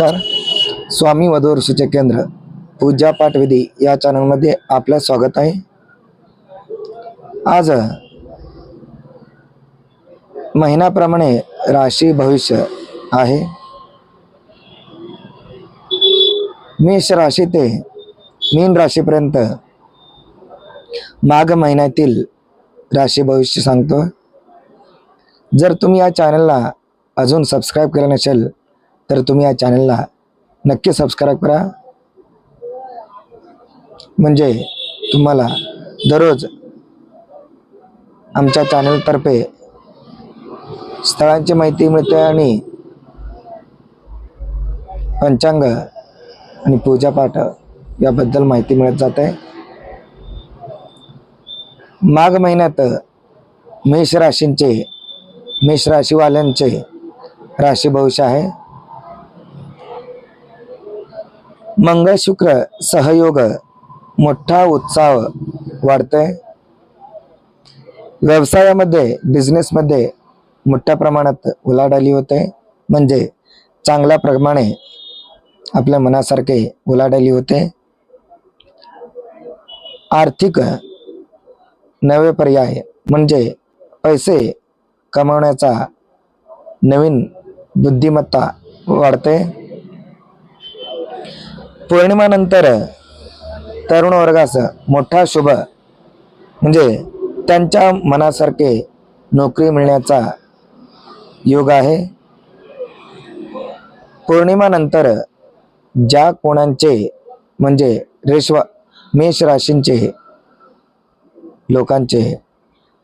नमस्कार. स्वामी वधू ऋषीचे केंद्र पूजा पाठविधी या चॅनलमध्ये आपलं स्वागत आहे. आज महिन्याप्रमाणे राशी भविष्य आहे. मेष राशी ते मीन राशीपर्यंत माघ महिन्यातील राशी भविष्य सांगतो जर तुम्ही या चॅनलला अजून सबस्क्राईब केलं नसेल तर तुम्ही या चॅनलला नक्की सबस्क्राईब करा. म्हणजे तुम्हाला दररोज आमच्या चॅनलतर्फे स्थळांची माहिती मिळते आणि पंचांग आणि पूजापाठ याबद्दल माहिती मिळत जाते. माघ महिन्यात मेष राशींचे मेष राशीवाल्यांचे राशी भविष्य आहे. मंगळ शुक्र सहयोग मोठा उत्साह वाढतोय. व्यवसायामध्ये बिझनेसमध्ये मोठ्या प्रमाणात उलाढाली होते. म्हणजे चांगल्या प्रमाणे आपल्या मनासारखे उलाढाली होते. आर्थिक नवे पर्याय म्हणजे पैसे कमावण्याचा नवीन बुद्धिमत्ता वाढते. पौर्णिमानंतर तरुण वर्गास मोठा शुभ म्हणजे त्यांच्या मनासारखे नोकरी मिळण्याचा योग आहे. पौर्णिमानंतर ज्या कोणांचे म्हणजे रेशवा मेष राशींचे लोकांचे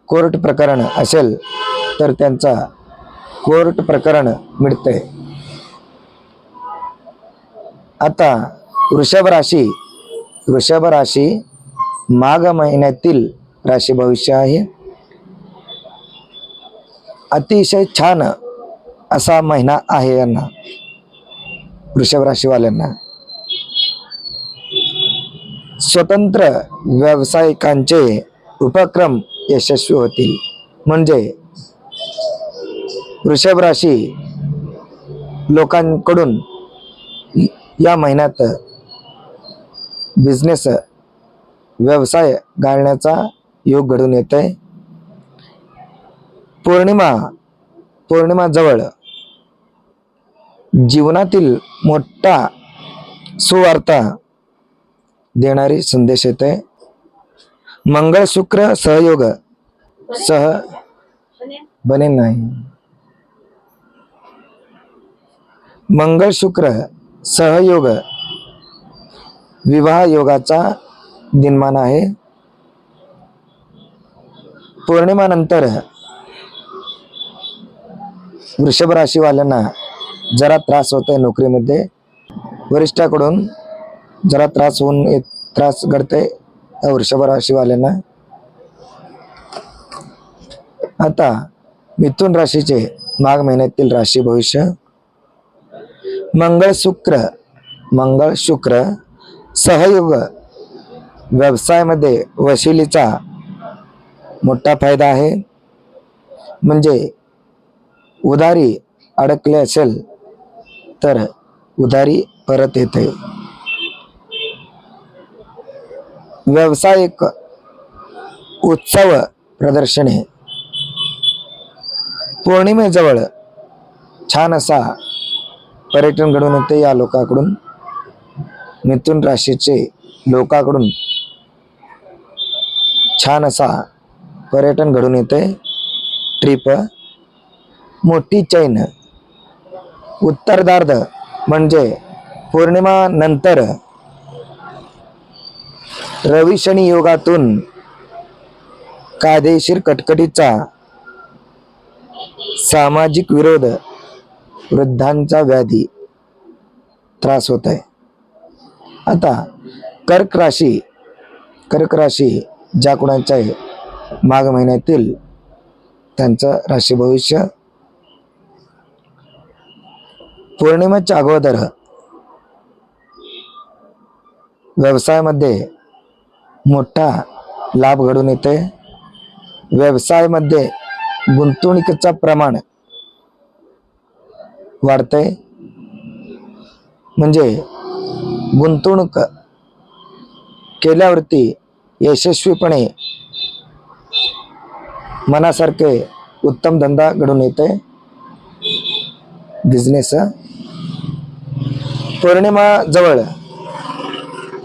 कोर्ट प्रकरण असेल तर त्यांचा कोर्ट प्रकरण मिळते आता वृषभ राशी वृषभ राशी माघ महिन्यातील राशी भविष्य आहे. अतिशय छान असा महिना आहे यांना वृषभ राशीवाल्यांना. स्वतंत्र व्यावसायिकांचे उपक्रम यशस्वी होतील. म्हणजे वृषभ राशी लोकांकडून या महिन्यात बिझनेस व्यवसाय घालण्याचा योग घडून येत आहे. पौर्णिमा पौर्णिमाजवळ जीवनातील मोठा सुवार्ता देणारी संदेश येते मंगळ शुक्र सहयोग सह बने नाही. मंगळ शुक्र सहयोग विवाह योगाचा दिनमान आहे. पौर्णिमानंतर वृषभ राशीवाल्यांना जरा त्रास होतोय नोकरीमध्ये. वरिष्ठाकडून जरा त्रास होऊन येत त्रास घडते वृषभ राशीवाल्यांना. आता मिथुन राशीचे माघ महिन्यातील राशी भविष्य. मंगळ शुक्र मंगळ शुक्र सहयोग व्यवसायामध्ये वशिलीचा मोठा फायदा आहे. म्हणजे उधारी अडकले असेल तर उधारी परत येते. व्यावसायिक उत्सव प्रदर्शने. पौर्णिमेजवळ छान असा पर्यटन घडून येते या लोकांकडून. मिथुन राशीचे लोकांकडून छान असा पर्यटन घडून येते. ट्रिप मोठी चैन उत्तरदार्ध म्हणजे पौर्णिमा नंतर रवी शनी योगातून कायदेशीर कटकटीचा सामाजिक विरोध वृद्धांचा व्याधी त्रास होत आहे. आता कर्क राशी कर्क राशी ज्या कुणाच्या आहे माघ महिन्यातील त्यांचं राशी भविष्य पौर्णिमेच्या अगोदर व्यवसायामध्ये मोठा लाभ घडून येते व्यवसायामध्ये गुंतवणुकीचं प्रमाण वाढतंय. म्हणजे गुंतवणूक केल्यावरती यशस्वीपणे मनासारखे उत्तम धंदा घडून येते बिझनेस पौर्णिमा जवळ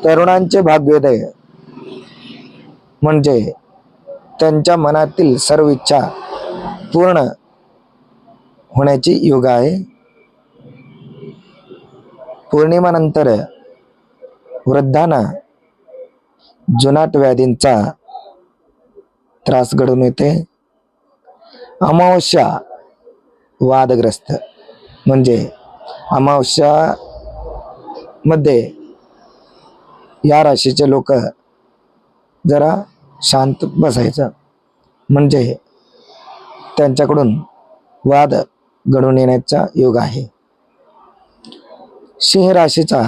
तरुणांचे भाग्योदय म्हणजे त्यांच्या मनातील सर्व इच्छा पूर्ण होण्याची योग आहे. पौर्णिमानंतर वृद्धांना जुनाट व्याधींचा त्रास घडून येते. अमावस्या वादग्रस्त म्हणजे अमावस्या मध्ये या राशीचे लोक जरा शांत बसायचं म्हणजे त्यांच्याकडून वाद घडून येण्याचा योग आहे. सिंह राशीचा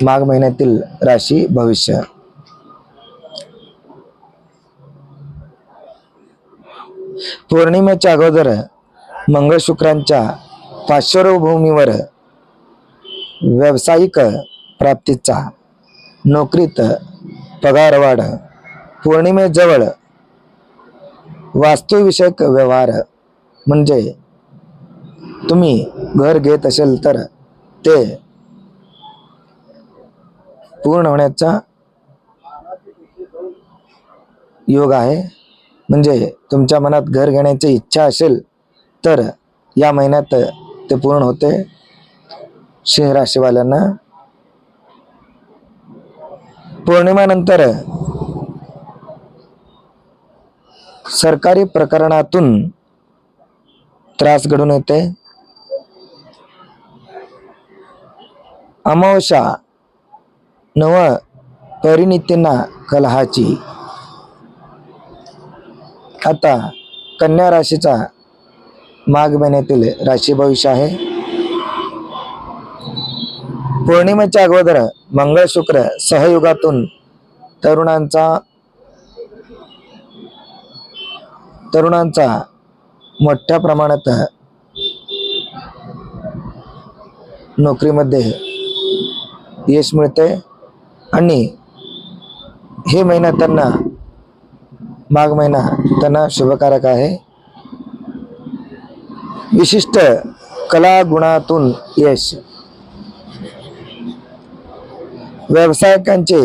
माघ महिन्यातील राशी भविष्य. पौर्णिमेच्या अगोदर मंगळ शुक्रांच्या पार्श्वभूमीवर व्यावसायिक प्राप्तीचा नोकरीत पगारवाढ पौर्णिमेजवळ वास्तुविषयक व्यवहार म्हणजे तुम्ही घर घेत असेल तर ते पूर्ण होण्याचा योग आहे. म्हणजे तुमच्या मनात घर घेण्याची इच्छा असेल तर या महिन्यात ते पूर्ण होते. सिंह राशीवाल्यांना पौर्णिमानंतर सरकारी प्रकरणातून त्रास घडून येते. अमावस्या नव परिणितींना कलहाची. आता कन्या राशीचा माघ महिन्यातील राशी भविष्य आहे. पौर्णिमेच्या अगोदर मंगळ शुक्र सहयुगातून तरुणांचा तरुणांचा मोठ्या प्रमाणात नोकरीमध्ये यश मिळते. आणि हे महिना त्यांना माघ महिना त्यांना शुभकारक आहे. विशिष्ट कला गुणातून यश. व्यावसायिकांचे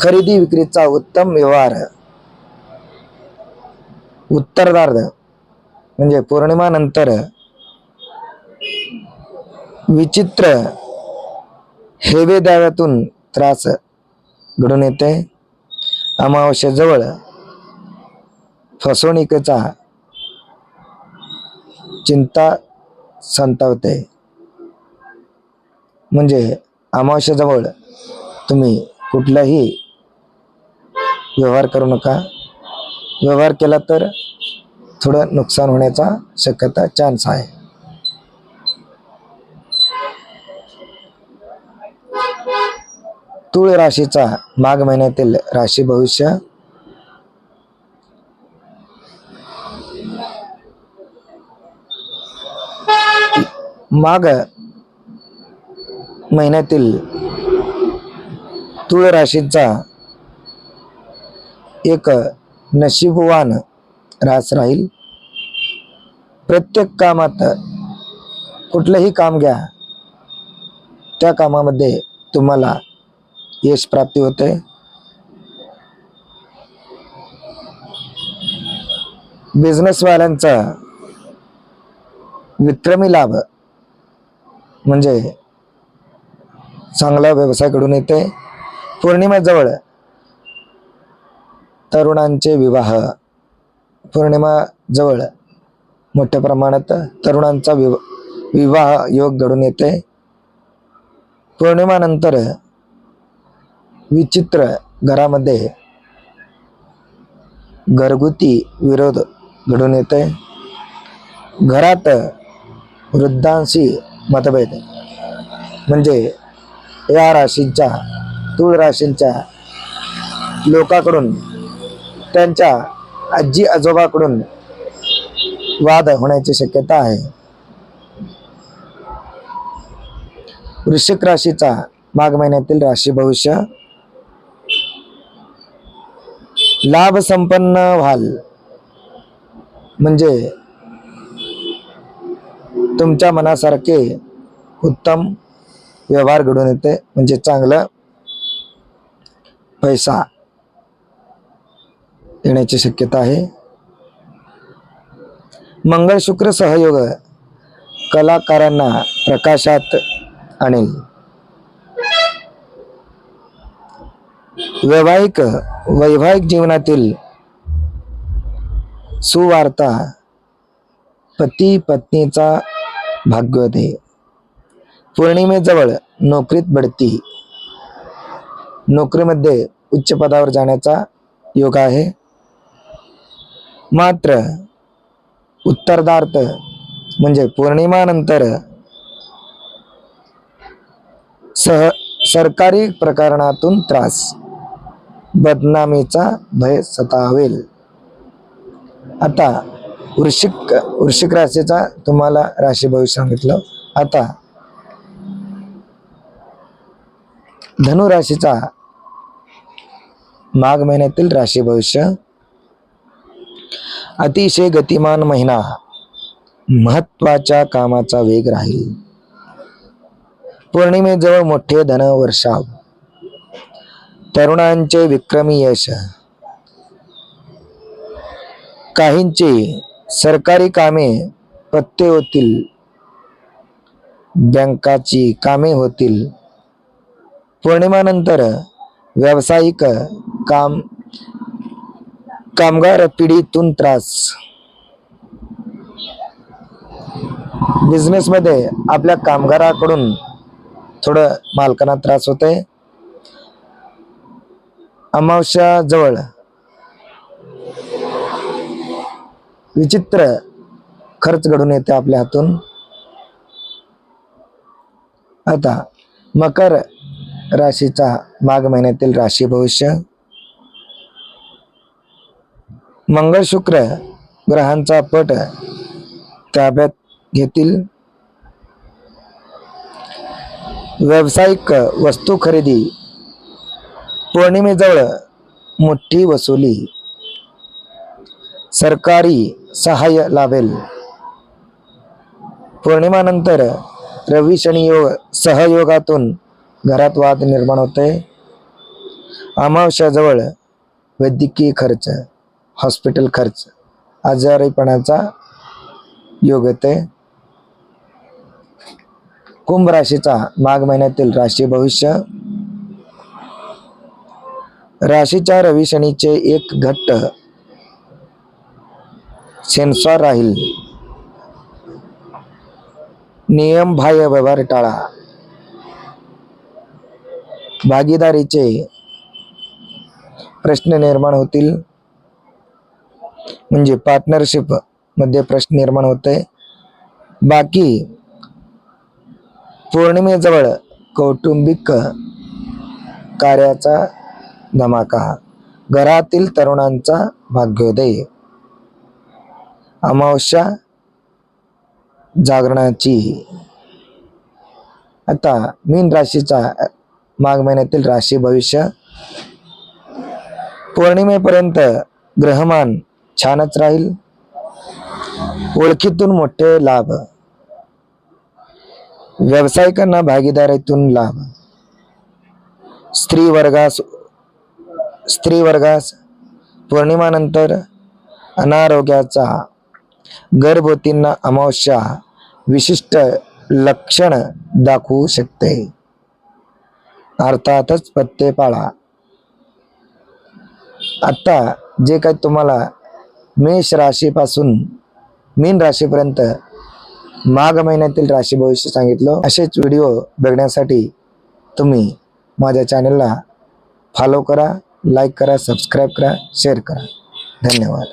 खरेदी विक्रीचा उत्तम व्यवहार. उत्तरार्ध म्हणजे पौर्णिमानंतर विचित्र हेवेदाव्यातून त्रास घडून येते. अमावस्येजवळ फसवणुकीचा चिंता संतावते. म्हणजे अमावस्येजवळ तुम्ही कुठलाही व्यवहार करू नका. व्यवहार केला तर थोडं नुकसान होण्याचा शक्यता चान्स आहे. तुळ राशीचा माघ महिन्यातील राशी भविष्य. माघ महिन्यातील तुळ राशीचा एक नशीबवान रास राहील. प्रत्येक कामात कुठलंही काम घ्या त्या कामामध्ये तुम्हाला यश प्राप्ती होते बिझनेसवाल्यांचा विक्रमी लाभ म्हणजे चांगला व्यवसाय घडून येते. पौर्णिमेजवळ तरुणांचे विवाह. पौर्णिमा जवळ मोठ्या प्रमाणात तरुणांचा विवा विवाह योग घडून येते. पौर्णिमानंतर विचित्र घरामध्ये घरगुती विरोध घडून येते घरात वृद्धांशी मतभेद. म्हणजे या राशींच्या तूळ राशींच्या लोकांकडून त्यांच्या आजी आजोबाकडून वाद होण्याची शक्यता आहे. वृश्चिक राशीचा माघ महिन्यातील राशी भविष्य लाभ संपन्न व्हाल. म्हणजे तुमच्या मनासारखे उत्तम व्यवहार घडून येते. म्हणजे चांगलं पैसा येण्याची शक्यता आहे. मंगळ शुक्र सहयोग कलाकारांना प्रकाशात आणेल. वैवाहिक वैवाहिक जीवनातील सुवार्ता पती पत्नीचा भाग्योदय पौर्णिमेजवळ नोकरीत बढती. नोकरीमध्ये उच्च पदावर जाण्याचा योग आहे. मात्र उत्तरदार्थ म्हणजे पौर्णिमानंतर सह सरकारी प्रकरणातून त्रास. बदनामीचा भय सतावेल. आता वृश्चिक वृश्चिक राशीचा तुम्हाला राशी भविष्य सांगितलं. आता धनु राशीचा माघ महिन्यातील राशी भविष्य अतिशय गतिमान महिना महत्त्वाच्या कामाचा वेग राहील. पौर्णिमेजवळ मोठे धन वर्षाव तरुणांचे विक्रमी यश. काहींची सरकारी कामे पत्ते होतील. बँकाची कामे होतील. पौर्णिमानंतर व्यावसायिक काम कामगार पिढीतून त्रास. बिझनेसमध्ये आपल्या कामगाराकडून थोडं मालकांना त्रास होत आहे अमावस्या जवळ. विचित्र खर्च घडून येते आपल्या हातून. आता मकर राशीचा माघ महिन्यातील राशी भविष्य. मंगळ शुक्र ग्रहांचा पट ताब्यात घेतील. व्यावसायिक वस्तू खरेदी पौर्णिमेजवळ मोठी वसुली. सरकारी सहाय्य लाभेल. पौर्णिमानंतर रवी शनी योग सहयोगातून घरात वाद निर्माण होते. अमावश्याजवळ वैद्यकीय खर्च हॉस्पिटल खर्च आजारीपणाचा योग येते. कुंभ राशीचा माघ महिन्यातील राशी भविष्य राशीच्या रवी शनीचे एक घट्ट सेन्सॉर राहील. नियम बाह्य व्यवहार टाळा. भागीदारीचे प्रश्न निर्माण होतील. म्हणजे पार्टनरशिपमध्ये प्रश्न निर्माण होते. बाकी पौर्णिमेजवळ कौटुंबिक कार्याचा धमाका. घरातील तरुणांचा भाग्योदय. अमावस्या जागरणाची. आता मीन राशीचा माघ महिन्यातील राशी भविष्य. पौर्णिमेपर्यंत ग्रहमान छानच राहील. ओळखीतून मोठे लाभ. व्यावसायिकांना भागीदारीतून लाभ. स्त्री वर्गास स्त्री वर्गास पौर्णिमानंतर अनारोग्याचा गर्भवतींना अमावस्या विशिष्ट लक्षण दाखवू शकते. अर्थातच पत्ते पाळा आता जे काही तुम्हाला मेष राशीपासून मीन राशीपर्यंत माघ महिन्यातील राशी भविष्य सांगितलं असेच व्हिडिओ बघण्यासाठी तुम्ही माझ्या चॅनलला फॉलो करा. लाईक करा सबस्क्राईब करा शेअर करा. धन्यवाद.